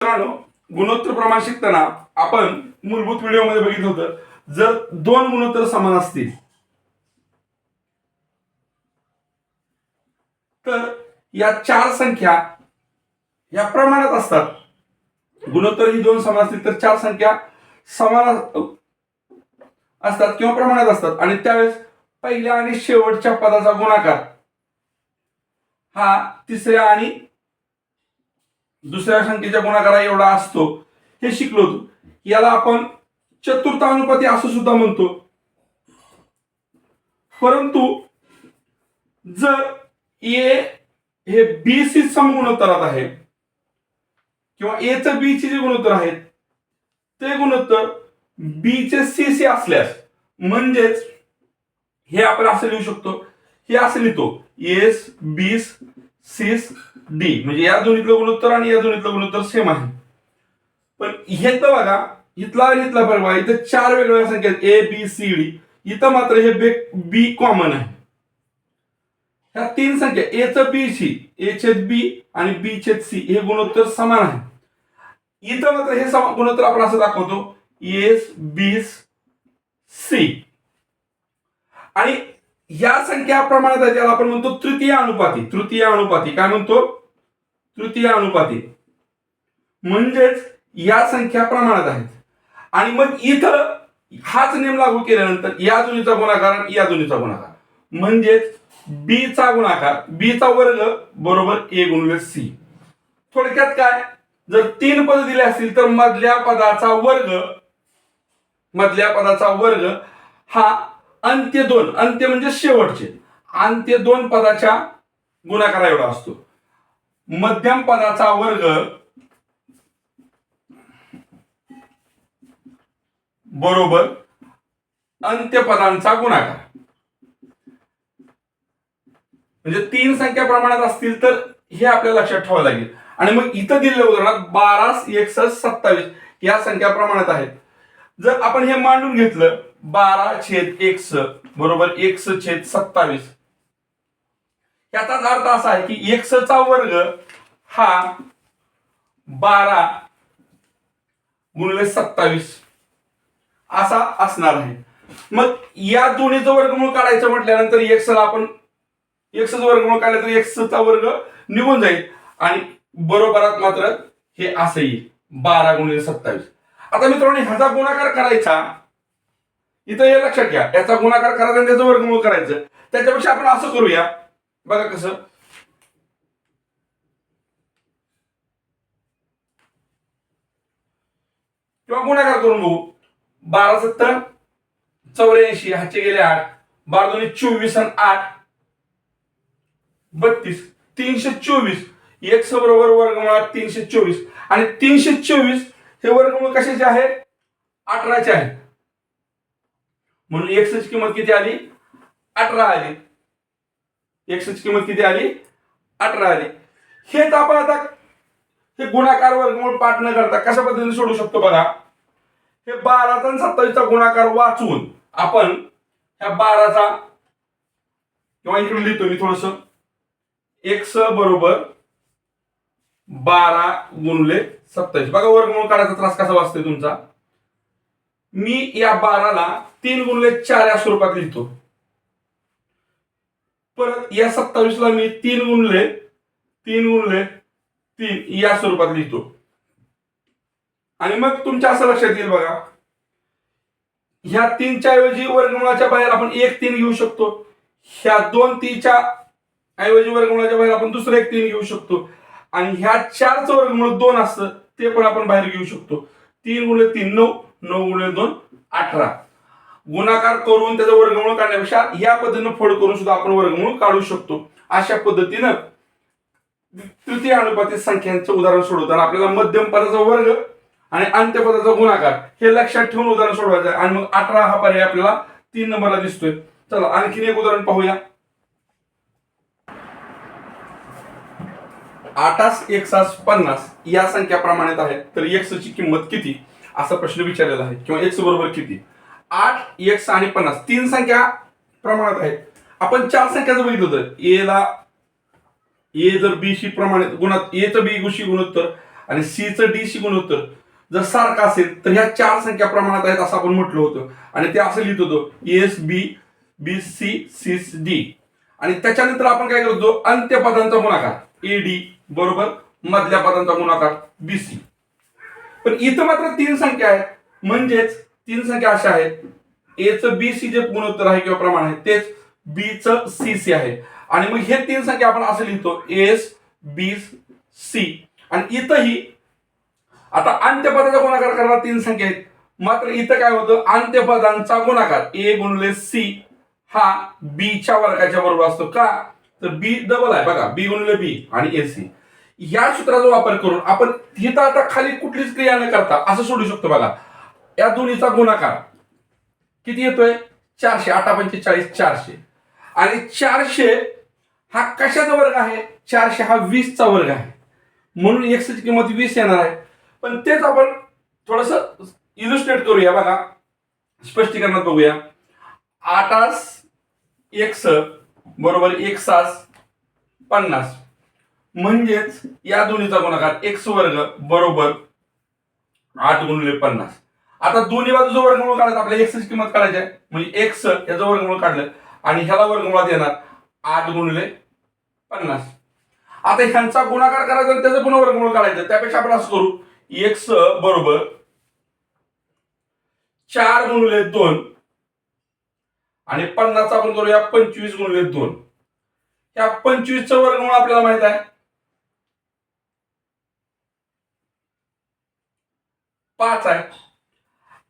मित्रांनो गुणोत्तर प्रमाण शिकताना आपण मूलभूत व्हिडिओमध्ये बघितलं होतं. जर दोन गुणोत्तर समान असतील तर या चार संख्या या प्रमाणात असतात. गुणोत्तर ही दोन समान असतील तर चार संख्या समान असतात किंवा प्रमाणात असतात. आणि त्यावेळेस पहिल्या आणि शेवटच्या पदाचा गुणाकार हा तिसऱ्या आणि दुसऱ्या संख्येच्या गुणाकारा एवढा असतो. हे शिकलो होतो. याला आपण चतुर्थानुपाती असं सुद्धा म्हणतो. परंतु जर ए हे बी सी समगुणोत्तरात आहे किंवा ए च बी चे जे गुणोत्तर आहेत ते गुणोत्तर बी चे सी सी असल्यास म्हणजेच हे आपण असं लिहू शकतो. हे असं लिहितो. एस बीस सीस डी म्हणजे या दोन्हीतलं गुणोत्तर आणि या दोन्हीतलं गुणोत्तर सेम आहे. पण इथलं बघा इथला आणि इथला फरक बघा. इथं चार वेगवेगळ्या संख्या आहेत. ए बी सी डी इथं मात्र हे बे बी कॉमन आहे. ह्या तीन संख्या ए च बी सी ए छेद बी आणि बी छेद सी हे गुणोत्तर समान आहे. इथं मात्र हे समान गुणोत्तर आपण असं दाखवतो. एस बीस सी आणि या संख्या प्रमाणात आहे त्याला आपण म्हणतो तृतीय अनुपाती. तृतीय अनुपाती. काय म्हणतो? तृतीय अनुपाती. म्हणजेच या संख्या प्रमाणात आहेत. आणि मग इथं हाच नियम लागू केल्यानंतर या जुनीचा गुणाकार आणि या जुनीचा गुणाकार. म्हणजेच बी चा गुणाकार बी चा वर्ग बरोबर ए गुणिले सी. थोडक्यात काय? जर तीन पद दिले असतील तर मधल्या पदाचा वर्ग मधल्या पदाचा वर्ग हा अंत्य दोन. अंत्य म्हणजे शेवटचे. अंत्य दोन पदाच्या गुणाकारा एवढा असतो. मध्यम पदाचा वर्ग बरोबर अंत्यपदांचा गुणाकार. म्हणजे तीन संख्या प्रमाणात असतील तर हे आपल्याला लक्षात ठेवावं लागेल. आणि मग इथं दिलेल्या उदाहरणात बारा एकसष्ट सत्तावीस या संख्या प्रमाणात आहेत. जर आपण हे मांडून घेतलं बारा छेद एक्स बरोबर एक्स छेद सत्तावीस. याचाच अर्थ असा आहे की एक्स चा वर्ग हा बारा गुणिले सत्तावीस. असा असणार आहे. मग या दोन्हीचं वर्गमूळ काढायचं म्हटल्यानंतर एक्सला आपण एक्सच वर्गमूळ काढलं तर एक्सचा वर्ग निघून जाईल. आणि बरोबरात मात्र हे असं येईल. बारा गुणिले सत्तावीस. आता मित्रांनो ह्याचा गुणाकार करायचा इथं हे लक्षात घ्या. याचा गुणाकार करायचा आणि त्याचं वर्गमूळ करायचं. त्याच्यापेक्षा आपण असं करूया. बघा कसं. किंवा गुणाकार करून बघू. बारा सत्तर चौऱ्याऐंशी हातचे गेले आठ. बारा दोन्ही चोवीस आणि आठ. बत्तीस. तीनशे चोवीस. एक्स बरोबर वर्गमुळात तीनशे चोवीस. आणि तीनशे चोवीस हे वर्गमूळ कशाचे आहे? अठराचे आहे. म्हणून एक्स ची किंमत किती आली? अठरा आली. एक्स ची किंमत किती आली? अठरा आली. हेच आपण आता हे गुणाकार वर्गमूळ पाठ न करता कशा पद्धतीने सोडू शकतो बघा. हे बाराचा आणि सत्तावीसचा गुणाकार वाचून आपण ह्या बाराचा किंवा इकडे लिहितो मी थोडस. एक्स बरोबर बारा गुणले सत्तावीस. बघा वर्गमूळ करायचा त्रास कसा वाचतोय तुमचा? मी या बाराला तीन गुणले चार या स्वरूपात लिहितो. परत या सत्तावीसला मी तीन गुणले तीन गुणले तीन या स्वरूपात लिहितो. आणि मग तुमच्या असं लक्षात येईल बघा. ह्या तीनच्या ऐवजी वर्गमुळाच्या बाहेर आपण एक तीन घेऊ शकतो. ह्या दोन तीनच्या ऐवजी वर्गमुळाच्या बाहेर आपण दुसरं एक तीन घेऊ शकतो. आणि ह्या चारचं वर्गमुळ दोन असतं ते पण आपण बाहेर घेऊ शकतो. तीन गुणले तीन नऊ नऊ गुणिले दोन अठरा. गुणाकार करून त्याचा वर्गमूळ काढण्यापेक्षा या पद्धतीनं फोड करून सुद्धा आपण वर्गमूळ काढू शकतो. अशा पद्धतीनं तृतीय अनुपातिक संख्यांचं उदाहरण सोडवताना आपल्याला मध्यम पदाचा वर्ग आणि अंत्यपदाचा गुणाकार हे लक्षात ठेवून उदाहरण सोडवायचं आहे. आणि मग अठरा हा पर्याय आपल्याला तीन नंबरला दिसतोय. चला आणखीन एक उदाहरण पाहूया. आठास एकसास पन्नास या संख्या प्रमाणित आहेत तर एक्स ची किंमत किती? असा प्रश्न विचारलेला आहे. किंवा एक्स बरोबर किती? आठ एक्स आणि पन्नास. तीन संख्या प्रमाणात आहेत. आपण चार संख्याचं बघितलं होतं. ए ला ए जर बी शी प्रमाणित गुणात ए बी गुशी गुणोत्तर आणि सीचं डी शी गुणोत्तर जर सारखं असेल तर ह्या चार संख्या प्रमाणात आहेत असं आपण म्हटलं होतं. आणि ते असं लिहित होतो S B B C C D आणि त्याच्यानंतर आपण काय करतो? अंत्यपदांचा गुणाकार. ए डी बरोबर मधल्या पदांचा गुणाकार बी सी पण इथं मात्र तीन संख्या आहेत. म्हणजेच तीन संख्या अशा आहेत. एच बी सी जे गुणोत्तर आहे किंवा प्रमाण आहे तेच बी च सी सी आहे. आणि मग हे तीन संख्या आपण असं लिहितो. एस बी सी आणि इथंही आता अंत्यपदाचा गुणाकार करणार तीन संख्या आहेत. मात्र इथं काय होतं? अंत्यपदांचा गुणाकार. ए गुणले सी हा बी च्या वर्गाच्या बरोबर असतो का? तर बी डबल आहे. बघा बी गुणले बी आणि ए सी या सूत्राचा वापर करून आपण इथं आता खाली कुठलीच क्रिया न करता असं सोडू शकतो बघा. या दोन्हीचा गुणाकार किती येतोय? चारशे. आठा पंचेचाळीस चारशे. आणि चारशे हा कशाचा वर्ग आहे? चारशे हा वीसचा वर्ग आहे. म्हणून एक्सची किंमत वीस येणार आहे. पण तेच आपण थोडस इलुस्ट्रेट करूया बघा. स्पष्टीकरणात बघूया. आठास एक्स बरोबर एक सास पन्नास. म्हणजेच या दोन्हीचा गुणाकार एक्स वर्ग बरोबर आठ गुणिले पन्नास. आता दोन्ही बाजूचं वर्गमूळ काढायचं आपल्याला एक्स ची किंमत काढायची आहे. म्हणजे एक्स याचं वर्गमूळ काढलं आणि ह्याला वर्गमुळात येणार आठ गुणिले पन्नास. आता ह्यांचा गुणाकार करायचा आणि त्याचं पुन्हा वर्गमूळ काढायचं. त्यापेक्षा आपण असं करू. एक्स बरोबर चार गुणले दोन आणि पन्नासचा आपण करूया पंचवीस गुणले दोन. ह्या पंचवीसचं वर्गमूळ आपल्याला माहीत आहे. पाच आहे.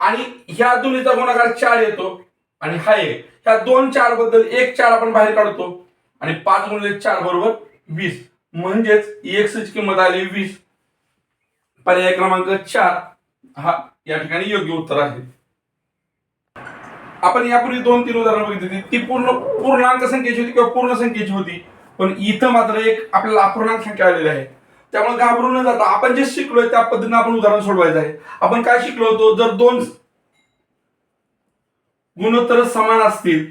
आणि ह्या दोन्हीचा गुणाकार चार येतो. आणि हा एक. ह्या दोन चारबद्दल एक चार आपण बाहेर काढतो. आणि पाच गुणिले चार बरोबर वीस. म्हणजेच एक्स ची किंमत आली वीस. पर्याय क्रमांक चार हा या ठिकाणी योग्य उत्तर आहे. आपण यापूर्वी दोन तीन उदाहरणं बघितली ती पूर्ण पूर्णांक संख्येची होती किंवा पूर्ण संख्येची होती. पण इथं मात्र एक आपल्याला अपूर्णांक संख्या आलेली आहे. त्यामुळे घाबरून न जाता आपण जे शिकलोय त्या पद्धतीने आपण उदाहरण सोडवायचं आहे. आपण काय शिकलो होतो? जर दोन गुणोत्तर समान असतील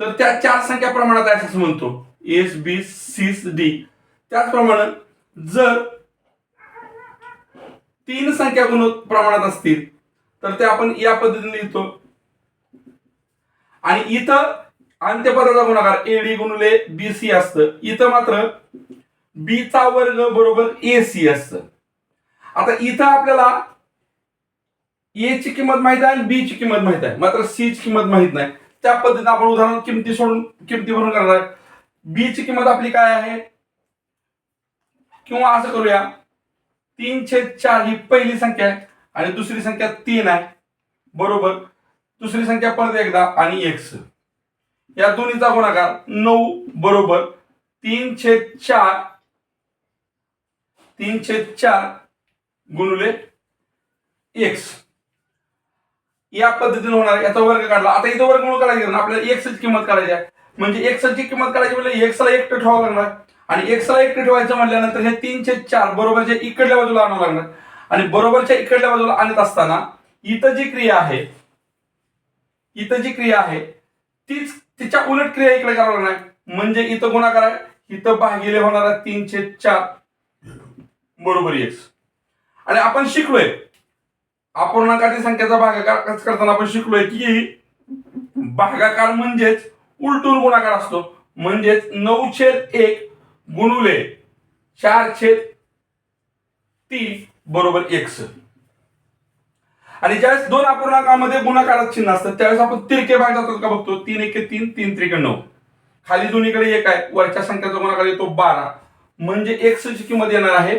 तर त्या चार संख्या प्रमाणात आहे असं म्हणतो. एस बी सी डी त्याचप्रमाणे जर तीन संख्या गुण प्रमाणात असतील तर ते आपण या पद्धतीने लिहितो. आणि इथं अंत्यपदाचा गुणाकार एडी गुणले बी सी असतं. इथं मात्र बी चा वर्ग बरोबर ए सी असतं. आता इथं आपल्याला ए ची किंमत माहीत आहे आणि बी ची किंमत माहीत आहे. मात्र सी ची किंमत माहीत नाही. त्या पद्धतीने आपण उदाहरण किमती सोडून किमती भरून करणार आहे. बी ची किंमत आपली काय आहे? किंवा असं करूया. तीन छेद चार ही पहिली संख्या आहे आणि दुसरी संख्या तीन आहे. बरोबर. दुसरी संख्या परत एकदा आणि एक्स या दोन्हीचा गुणाकार नऊ बरोबर. तीन छेद चार तीन छेद चार गुणुले एक्स या पद्धतीने होणार याचा वर्ग काढला. आता इथं वर्ग म्हणून काढायचं ना आपल्याला एक्स किंमत काढायची आहे. म्हणजे एक्स ची किंमत काढायची म्हणजे एक्सला एकटं ठेवावं लागणार. आणि एक्सला एकटं ठेवायचं म्हटल्यानंतर हे तीन छेद चार बरोबरच्या इकडल्या बाजूला आणावं लागणार. आणि बरोबरच्या इकडल्या बाजूला आणत असताना इथं जी क्रिया आहे इथं जी क्रिया आहे तीच तिच्या उलट क्रिया इकडे करावं लागणार. म्हणजे इथं गुणाकार आहे इथं भागिले होणार आहे तीन छेद चार बरोबर एक्स आणि आपण शिकलोय. अपूर्णांकाची संख्येचा भागाकार करताना आपण शिकलोय की भागाकार म्हणजेच उलटून गुणाकार असतो. म्हणजेच नऊ छेद एक गुणुले चार छेद तीन बरोबर एक्स आणि ज्यावेळेस दोन अपूर्णांकामध्ये गुणाकारात चिन्ह असतात त्यावेळेस आपण तिरके भाग जातात का बघतो? तीन एक तीन तीन त्रिके नऊ. खाली दोन्हीकडे एक आहे. वरच्या संख्येचा गुणाकार येतो बारा. म्हणजे एक्सची किंमत येणार आहे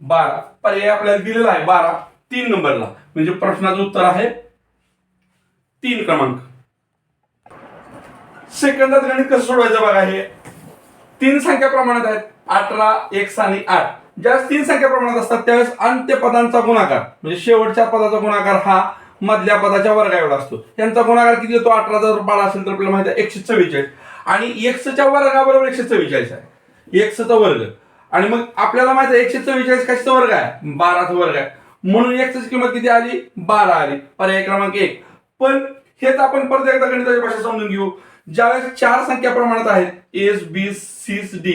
बारा. पर्याय आपल्याला दिलेला आहे बारा. तीन नंबरला. म्हणजे प्रश्नाचं उत्तर आहे तीन क्रमांक. सेकंदात गणित कसं सोडवायचं बघा हे. तीन संख्या प्रमाणात आहेत. अठरा एक आणि आठ. ज्यावेळेस तीन संख्या प्रमाणात असतात त्यावेळेस अंत्यपदांचा गुणाकार. म्हणजे शेवटच्या पदाचा गुणाकार हा मधल्या पदाच्या वर्गा एवढा असतो. यांचा गुणाकार किती येतो अठरा जर बारा असेल तर आपल्याला माहिती आहे एकशे चव्वेचाळीस. आणि एक्सच्या वर्गाबरोबर एकशे चव्वेचाळीस आहे. एक्सचा वर्ग. आणि मग आपल्याला माहिती आहे एकशे चव्वेचाळीस कशाचा वर्ग आहे? बाराचा वर्ग आहे. म्हणून एक्सची किंमत किती आली? बारा आली. पर्याय क्रमांक एक. पण हेच आपण परत एकदा गणिताची भाषा समजून घेऊ. ज्यावेळेस चार संख्या प्रमाणात आहेत एस बी सी डी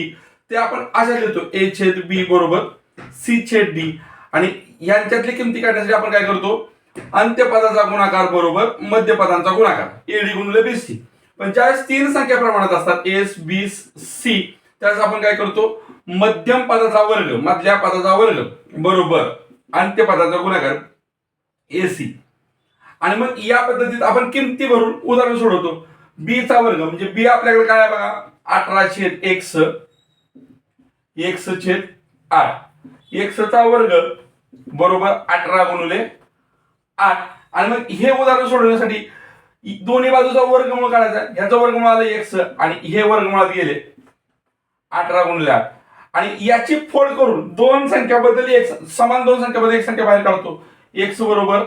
ते आपण अशा लिहितो. ए छेद बी बरोबर सी छेद डी आणि यांच्यातली किमती काढण्यासाठी आपण काय करतो? अंत्यपदाचा गुणाकार बरोबर मध्यपदांचा गुणाकार. एडी गुणले बी सी पण ज्यावेळेस तीन संख्या प्रमाणात असतात एस बी सी त्यावेळेस आपण काय करतो? मध्यम पदाचा वर्ग मधल्या पदाचा वर्ग बरोबर. अंत्यपदाचा गुणाकार ए सी आणि मग या पद्धतीत आपण किमती भरून उदाहरण सोडवतो. बी चा वर्ग म्हणजे बी आपल्याकडे काय आहे बघा? अठरा छेद एक्स एक्स छेद आठ. एक्सचा वर्ग बरोबर अठरा गुणुले आठ. आणि मग हे उदाहरण सोडवण्यासाठी दोन्ही बाजूचा वर्गमूळ काढायचा. ह्याचा वर्गमूळ आलं एक्स आणि हे वर्गमुळात गेले अठरा गुणले आठ. आणि याची फोड करून दोन संख्याबद्दल एक समान दोन संख्याबद्दल एक संख्या बाहेर काढतो. एक्स बरोबर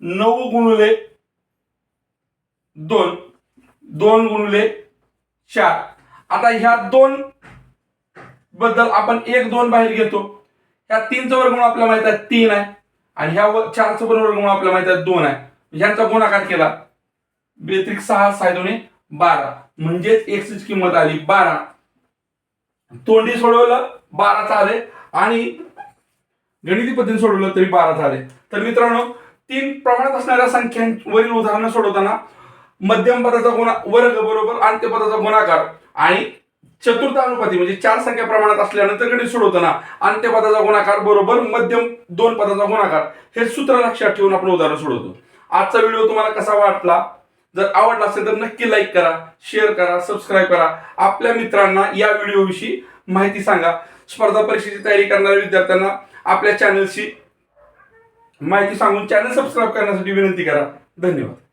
नऊ गुणुले दोन दोन गुणुले चार. आता ह्या दोन बद्दल आपण एक दोन बाहेर घेतो. ह्या तीनचं वर्गमूळ आपल्याला माहीत आहे तीन आहे. आणि ह्या व- चारचं पण वर्गमूळ आपल्याला माहीत आहे दोन आहे. ह्यांचा गुणाकार केला. बेत्रिक सहा सहा दोन्ही बारा. म्हणजेच एक्सची किंमत आली बारा. तोंडी सोडवलं बाराच आले आणि गणिती पद्धतीने सोडवलं तरी बाराच आले तर मित्रांनो तीन प्रमाणात असणाऱ्या संख्यांवरील उदाहरणं सोडवताना मध्यम पदाचा गुणा वर्ग बरोबर अंत्यपदाचा गुणाकार आणि चतुर्थ अनुपाती म्हणजे चार संख्या प्रमाणात असल्यानंतर गणित सोडवताना अंत्यपदाचा गुणाकार बरोबर मध्यम दोन पदाचा गुणाकार. हे सूत्र लक्षात ठेवून आपण उदाहरण सोडवतो. आजचा व्हिडिओ तुम्हाला कसा वाटला? जर आवडला असेल तर नक्की लाईक करा शेअर करा सबस्क्राईब करा. आपल्या मित्रांना या व्हिडिओविषयी माहिती सांगा. स्पर्धा परीक्षेची तयारी करणाऱ्या विद्यार्थ्यांना आपल्या चॅनलची माहिती सांगून चॅनल सबस्क्राईब करण्यासाठी विनंती करा. धन्यवाद.